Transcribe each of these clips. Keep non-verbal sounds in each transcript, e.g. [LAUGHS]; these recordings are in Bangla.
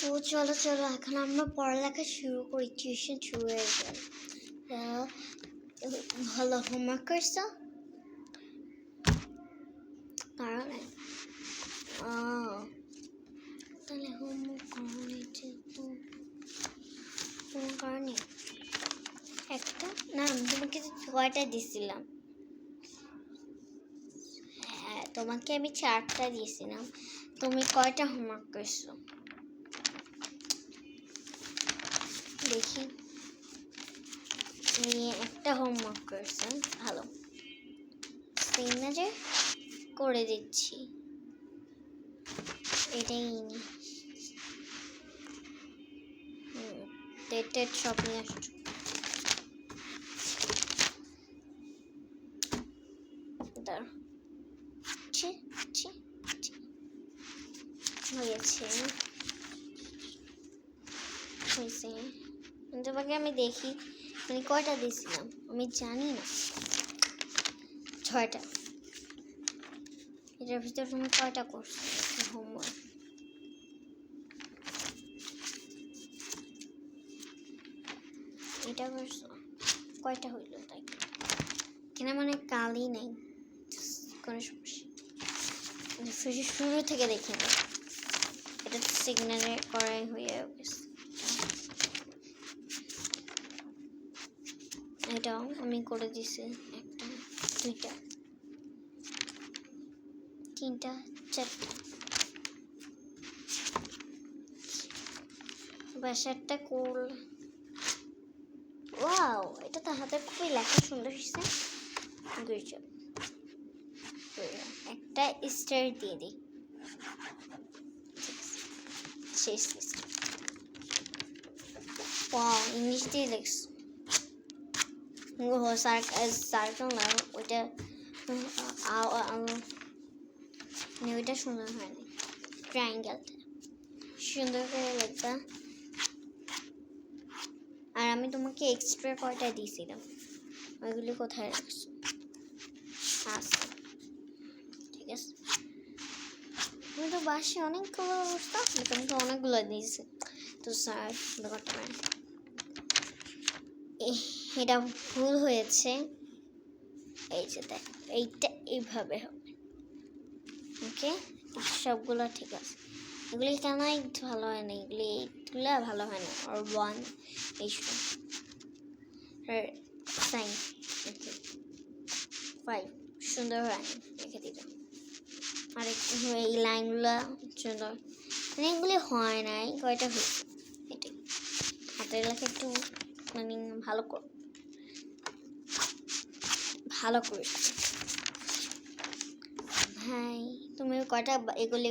তো চলো চলো এখন আমরা পড়ালেখা শুরু করি টিউশন শুরু হয়ে গেল। তা, ভালো হোমওয়ার্ক করছ? কারণ তাহলে হোমওয়ার্ক কারণে একটা? না আমি তোমাকে দিছিলাম। হ্যাঁ তোমাকে আমি চারটা দিয়েছিলাম। তুমি কয়টা হোমওয়ার্ক করছ? দেখি। তুমি একটা হোমওয়ার্ক করছেন ভালো। সিগনেচার করে দিচ্ছি। এটাই নি ডেটেড সব নিয়ে আসছো দাঁড়াও। ছি, ছি, ছি। হয়েছে। হয়েছে তোমাকে আমি দেখি। মানে কয়টা দিয়েছিলাম? আমি জানি না। ছয়টা। এটার ভিতরে তুমি কয়টা করছ? হোমওয়ার্ক। এটা করছ? কয়টা হইল তাই? কেন মানে কালই নাই? কোনো সমস্যা শুরু- থেকে দেখি না। সিগনালে করাই হয়ে গেছে। এটাও আমি করে দিছি একটা, দুইটা, তিনটা, চারটা। বাসারটা কোল। ওয়াও, এটা তো হাতের খুবই লেখা সুন্দর হয়েছে জব একটা স্টার দিয়ে দিই। স্টার ওয়াও ইংলিশ দিয়ে লিখছ ও সার্কেল না ওইটা উম, আ- আ- আ- মানে ওইটা সুন্দর হয়নি ট্রায়াঙ্গেলটা সুন্দর করে লিখবা আর আমি তোমাকে এক্সট্রা কয়টা দিয়েছিলাম ওইগুলি কোথায় রাখছো আচ্ছা ঠিক আছে আমি তো বাসে অনেকগুলো অবস্থা তো অনেকগুলো দিয়েছি। তো স্যার এ- এটা ভুল হয়েছে। এই যে দেখ, এইটা এইভাবে হবে। ওকে? সবগুলো ঠিক আছে। এগুলি কেন ভালো হয় না? এগুলি এইগুলো ভালো হয় না? আর ওয়ান এই সাইন ফাইভ সুন্দর হয়। রেখে দিল আর এই লাইনগুলো সুন্দর মানে এগুলি হয় নাই কয়টা হয়েছে এটাই। হাতের লেখা একটু মানে ভালো কর, ভালো করে ভাই, তুমি কয়টা এগুলি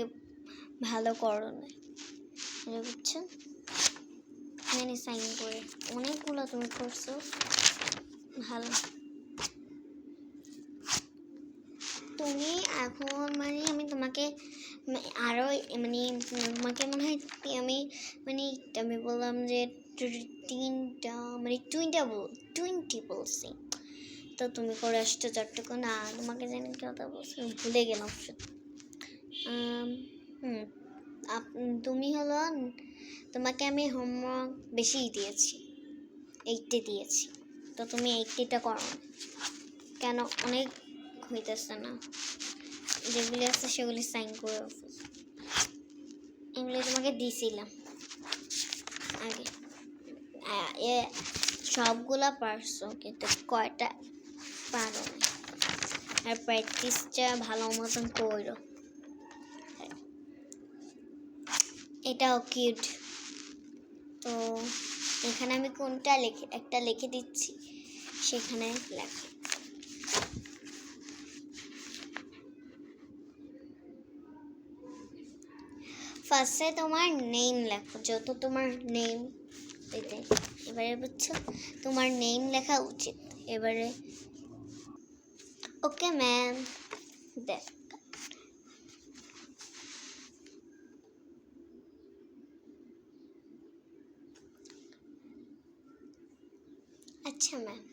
ভালো করো না। এটা বুঝছ? মানে সাইন করে অনেকগুলো তুমি করছ। ভালো। তুমি এখন মানে আমি তোমাকে মা- আরও মানে তোমাকে মনে হয় আমি মানে আমি বললাম যে তিনটা মানে টুইনটা বল টোয়েন্টি বলছি তো তুমি করে আসছো চারটুকু না, তোমাকে জানি কথা বলছি ভুলে গেলাম হুম তুমি হলো, তোমাকে আমি হোমওয়ার্ক বেশিই দিয়েছি এইটটি দিয়েছি। তো তুমি এইটটিটা করো কেন, অনেক হইতেছে না। যেগুলি আছে সেগুলি সাইন করে। এগুলি তোমাকে দিয়েছিলাম আগে। এ, সবগুলা পারছ, কিন্তু কয়টা পারো আর প্র্যাকটিসটা ভালো মতন করো। এটাও কিউট তো, এখানে আমি কোনটা লিখে, একটা লিখে দিচ্ছি, সেখানে লেখা। ফার্স্টে তোমার নেম লেখো, যত তোমার নেম এতে এবারে বুঝছ? তোমার নেম লেখা উচিত। এবারে ওকে ম্যাম দেখ। আচ্ছা ম্যাম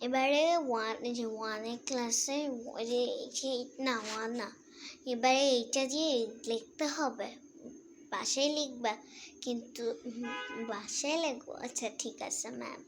এবারে ওয়ান যে ওয়ানের ক্লাসে যে না ওয়ান না। এবারে এইটা দিয়ে লিখতে হবে। বাসায় লিখবা কিন্তু বাসায় লিখব? আচ্ছা ঠিক আছে ma'am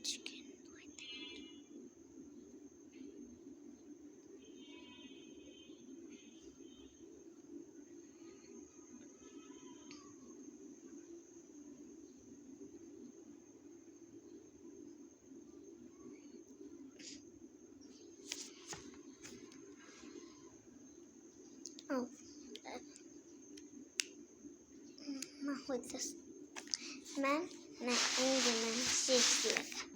Oh, that you can like that. oh, not with this man, not even man, seriously like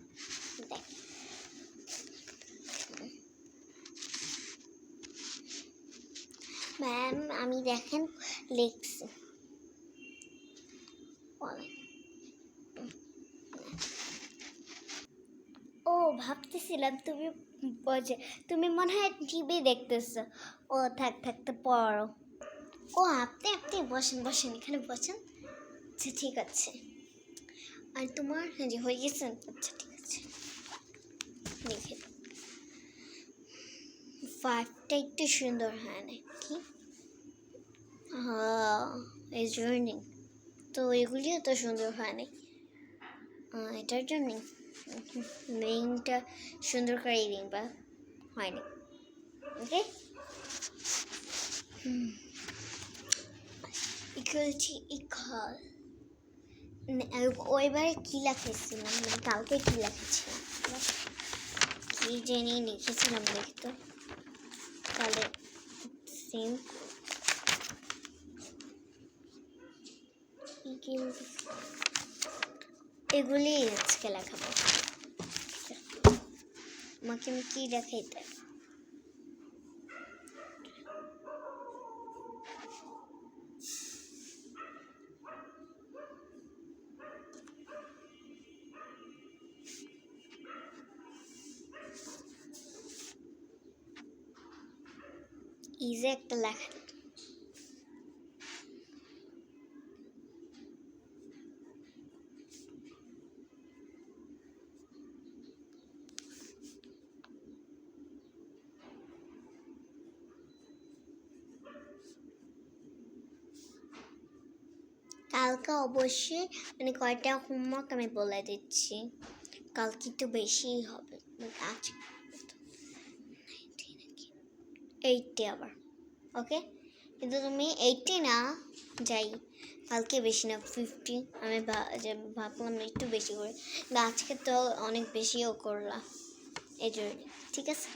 আমি দেখেন লিখছি। ও ভাবতেছিলাম তুমি বোঝে তুমি মনে হয় টিভি দেখতেছো। ও থাক থাকতে পড়ো। ও আপনি আপনি বসেন বসেন এখানে বসেন। আচ্ছা ঠিক আছে। আর তোমার? হ্যাঁ যে হয়ে গেছেন আচ্ছা ঠিক আছে। লিখে ফাইভটা একটু সুন্দর হয় না কি? হ্যাঁ এই জন্যই তো এগুলিও তো সুন্দর হয় নাই। আহ, এটার জন্যই। [LAUGHS] রিংটা সুন্দর করে রিং বা হয়নি ওকে ইকুয়ালিটি ইকাল ওইবারে কী লেখেছিলাম? মানে কালকে কী লেখেছিলাম? কি জেনে লিখেছিলাম দেখতো। তাহলে সেম এগুলি আজকে লেখাবো। আমাকে আমি কী দেখাইতে ইজি একটা লেখা কালকে অবশ্যই মানে কয়টা হোমওয়ার্ক আমি বলে দিচ্ছি। কালকে একটু বেশিই হবে আজ এইটটি আবার ওকে কিন্তু তুমি এইটটি না, যাই, কালকে বেশি না ফিফটি আমি ভাবলাম একটু বেশি করে আজকে তো অনেক বেশিও করলাম, এই জন্য, ঠিক আছে?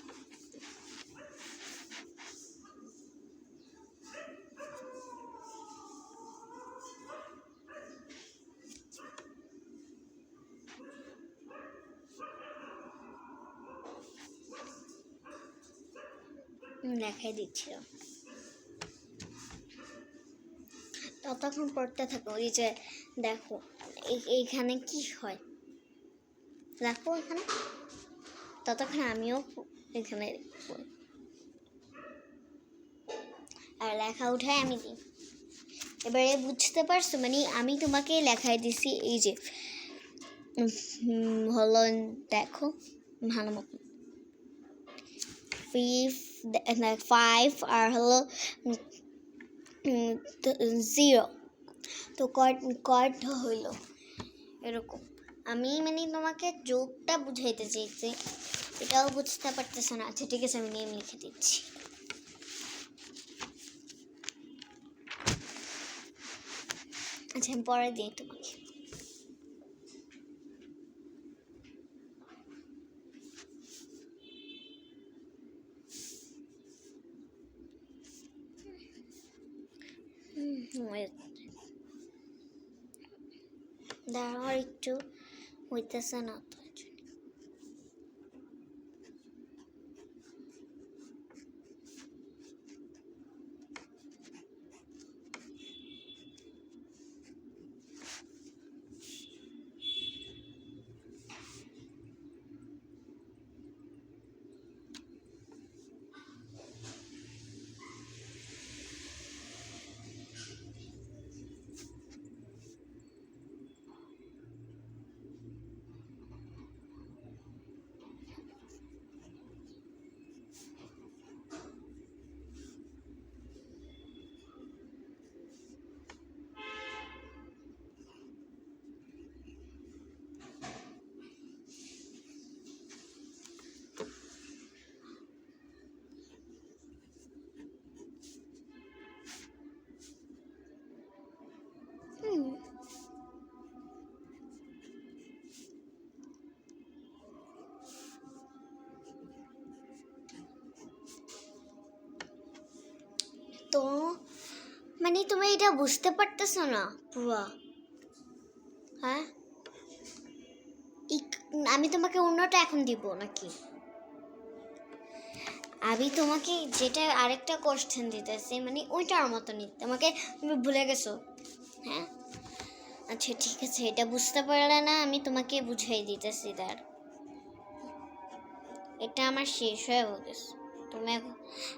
দেখাই দিচ্ছিল। ততক্ষণ পড়তে থাকো, ওই যে দেখো এইখানে কি হয়? দেখো এখানে? ততক্ষণ আমিও এখানে আর লেখা উঠায় আমি দিই। এবারে বুঝতে পারছ মানে আমি তোমাকে লেখায় দিছি, এই যে হলো দেখো, ভালো মতো ফাইভ আর হলো জিরো তো কট কট হইল। এরকম। আমি মানে তোমাকে যোগটা বুঝাইতে চাইছি। এটাও বুঝতে পারতেছে না। আচ্ছা ঠিক আছে, আমি নেম লিখে দিচ্ছি। আচ্ছা আমি পরে দিই তোমাকে আর একটু হইতেছে না তো জন্য। মানে তুমি এটা বুঝতে পারতেছো না পুরো হ্যাঁ? আমি তোমাকে অন্যটা এখন দিব নাকি? আমি তোমাকে যেটা আরেকটা কোশ্চেন দিতেছি মানে ওইটার মতনই তোমাকে তুমি ভুলে গেছো। হ্যাঁ? আচ্ছা ঠিক আছে, এটা বুঝতে পারলে না আমি তোমাকে বুঝাই দিতেছি তার এটা আমার শেষ হয়ে গেছে। তুমি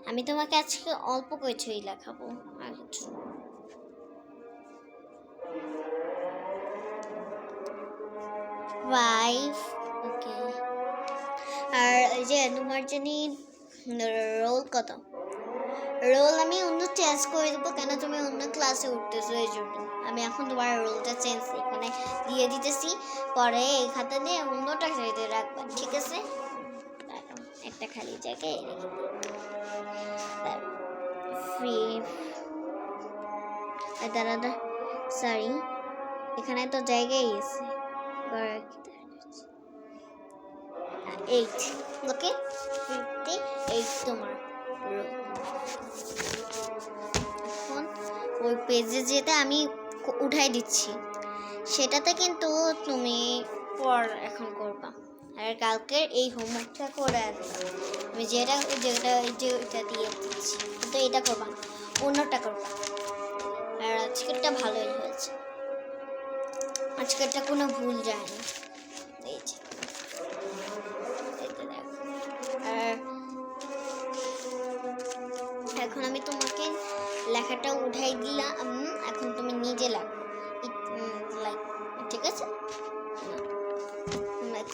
আমি তোমাকে আজকে অল্প কিছুই লেখাবো, আর কিছু ফাইভ ওকে আর এই যে তোমার জানি রোল কত? রোল আমি অন্য চেঞ্জ করে দেবো, কেন তুমি অন্য ক্লাসে উঠতেছো এই জন্য। আমি এখন তোমার রোলটা চেঞ্জ এখানে দিয়ে দিতেছি, পরে এই খাতা নিয়ে অন্যটা সাইডে রাখবা, ঠিক আছে? একটা খালি জায়গায় রেখে ফ্রি দাঁড়া সরি এখানে তো জায়গায় আছে। এইট ওকে ফিফটি এইট তোমার এখন ওই পেজে যেটা আমি উঠাই দিচ্ছি, সেটাতে কিন্তু তুমি পর এখন করবা। আর কালকে এই হোমওয়ার্কটা করে আসবে আমি যেটা যেটা, যে ওইটা দিয়ে দিচ্ছি। কিন্তু এটা করবা অন্যটা করবা আর আজকেরটা ভালোই হয়েছে। আজকেরটা কোনো ভুল যায়নি। এই। আর এখন আমি তোমাকে লেখাটা উঠাই দিলাম। এখন তুমি নিজে লেখো।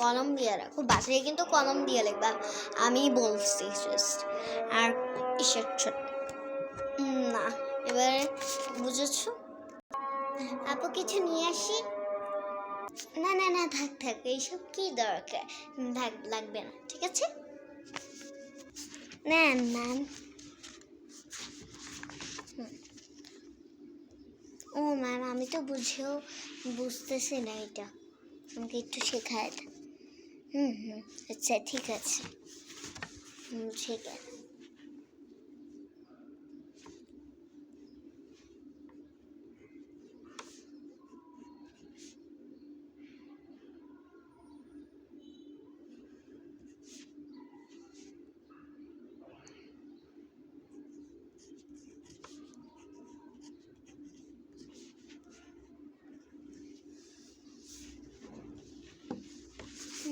কলম দিয়ে রাখো বাসায় কিন্তু কলম দিয়ে লিখবা আমি বলছি জাস্ট আর ঈশ্বর ছোট না। এবারে বুঝেছ? আপু কিছু নিয়ে আসি? না না না, থাক থাক, এইসব কি দরকার? থাক, লাগবে না, ঠিক আছে? না ম্যাম ও ম্যাম আমি তো বুঝেও বুঝতেছি না এটা। আমাকে একটু শেখায়। হুম হুম। আচ্ছা ঠিক আছে। হুম ঠিক আছে।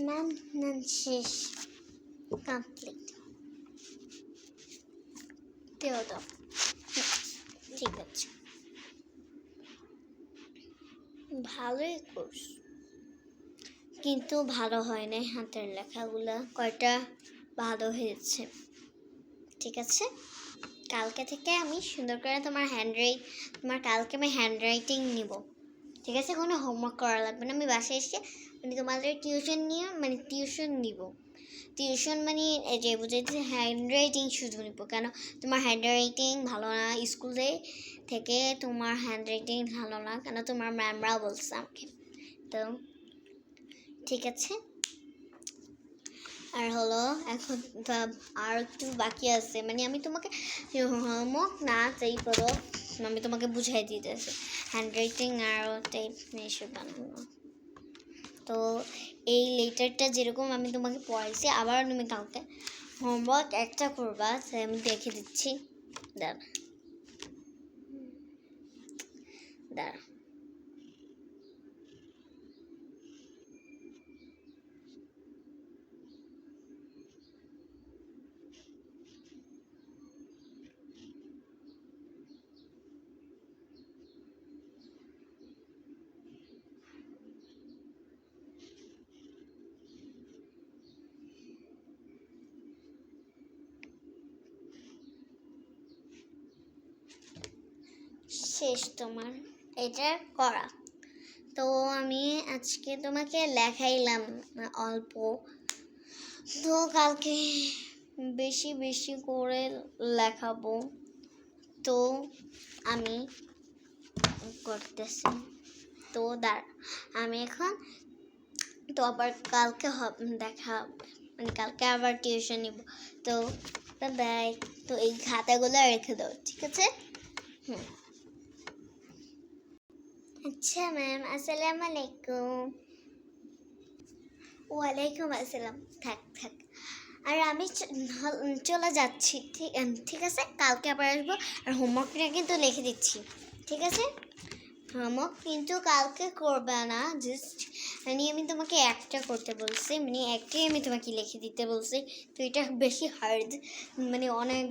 ম্যাম শেষ কমপ্লিট দেও দাও ঠিক আছে। ভালোই কোর্স কিন্তু ভালো হয় নাই হাতের লেখাগুলো। কয়টা? ভালো হয়েছে। ঠিক আছে? কালকে থেকে আমি সুন্দর করে তোমার হ্যান্ড রাইট তোমার কালকে আমি হ্যান্ড রাইটিং নিব। ঠিক আছে? কোনো হোমওয়ার্ক করা লাগবে না। আমি বাসায় এসে মানে তোমাদের টিউশন নিয়ে মানে টিউশন নিব। টিউশন মানে যে বুঝেছি হ্যান্ড রাইটিং শুধু নিব। কেন? তোমার হ্যান্ড রাইটিং ভালো না স্কুলে থেকে, তোমার হ্যান্ড রাইটিং ভালো না। কেন? তোমার ম্যামরাও বলছে আমাকে। তো, ঠিক আছে? আর হলো, এখন আর একটু বাকি আছে। মানে আমি তোমাকে হোমওয়ার্ক না চাই করো, আমি তোমাকে বুঝাই দিতেছি। হ্যান্ড রাইটিং আর টাইপ এসব বানানো তো এই লেটারটা যেরকম আমি তোমাকে পড়াইছি আবার তুমি কাউকে হোমওয়ার্ক একটা করবা সে আমি দেখে দিচ্ছি। দাঁড়া। দাঁড়া। শেষ তোমার, এটা করা। তো আমি আজকে তোমাকে লেখাইলাম অল্প। তো কালকে বেশি বেশি করে লেখাবো। তো আমি করতেছি। তো দাঁড়া, আমি এখন তো আবার কালকে দেখা মানে কালকে আবার টিউশন নিব। তো বাই তো এই খাতাগুলো রেখে দাও, ঠিক আছে? হুম। আচ্ছা ম্যাম আসসালামু আলাইকুম ওয়ালাইকুম আসসালাম। থাক থাক। আর আমি চলে যাচ্ছি, ঠিক ঠিক আছে? কালকে আবার আসব। আর হোমওয়ার্কটা কিন্তু লিখে দিচ্ছি, ঠিক আছে? হোমওয়ার্ক কিন্তু কালকে করবে না জাস্ট মানে আমি তোমাকে একটা করতে বলছি মানে একটাই আমি তোমাকে লিখে দিতে বলছি। তো এটা বেশি হার্ড মানে অনেক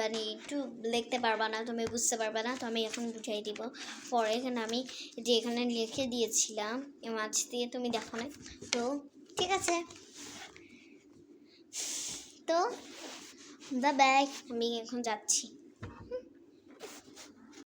মানে একটু লিখতে পারবা না, তুমি বুঝতে পারবে না, তো আমি এখন বুঝাই দিব। পরে এখানে আমি যে এখানে লিখে দিয়েছিলাম মাছ দিয়ে তুমি দেখো না। তো ঠিক আছে। তো দা ব্যাগ আমি এখন যাচ্ছি।